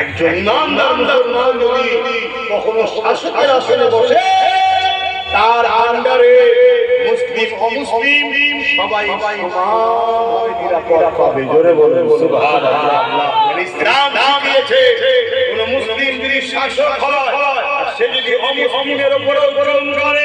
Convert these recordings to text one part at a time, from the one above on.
একজন ইমানদার যদি কখনো শাসকের আসনে বসে, তার আন্ডারে মুসলিম অমুসলিম সবাই সমানভাবে নিরাপদ পাবে। জোরে বলে সুবহানাল্লাহ। মানে ইসলাম শিখিয়েছে কোন মুসলিম যদি শাসক হয় সে যদি অমুসলিমের উপরে জুলুম করে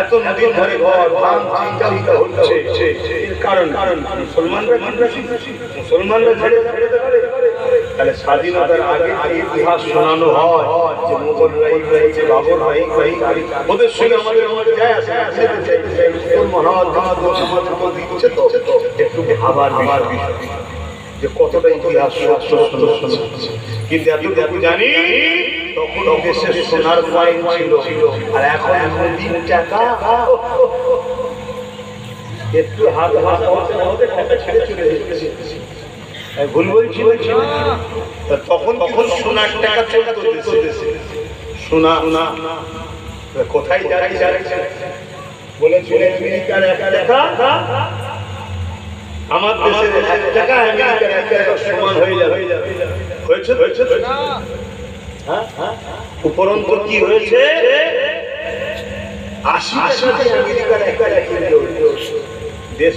এত নদীর ঘর চিন্তা হচ্ছে। কারণ কারণ মুসলমানরা মুসলমানরা ছেড়ে ছেড়ে তাহলে স্বাধীনতার আগে ইতিহাস শোনানো হয়? যে মোগলরা এই হয়েছে বাবররা এই হয়েছে ওদের সঙ্গে আমাদের আমাদের যায় আসে দিচ্ছে তো। একটু বিষয়। যে কতটা ইতিহাস সত্য সত্য সত্য। কিন্তু জানি তখন দেশে সোনার কয়েন ছিল। আর এখন এখন দিন টাকা। একটু হাত হাত না হতে টাকা ছেড়ে চলে যাচ্ছে। ভুল বলছি। বলছি। তখন তখন সোনার টাকা চলতো দেশে। সোনা সোনা। কোথায় যাচ্ছে? যাচ্ছে? বলে চলে আমেরিকার এক টাকা। আমার দেশের এক টাকা আমেরিকার এক টাকা সমান হয়ে যাবে। হয়েছে হয়েছে তো? হ্যাঁ? উপরন্ত কি হয়েছে আশি আমেরিকার কিনতে। দেশ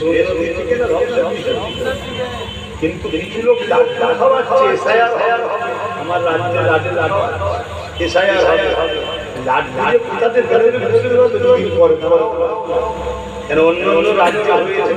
কিছু লোক ডাক্তার খাওয়াচ্ছে এসআইআর আমার রাজ্যে রাজ্যে এসআইআর হবে কোথাতে বেরোবে কেন অন্য অন্য রাজ্যে হয়েছে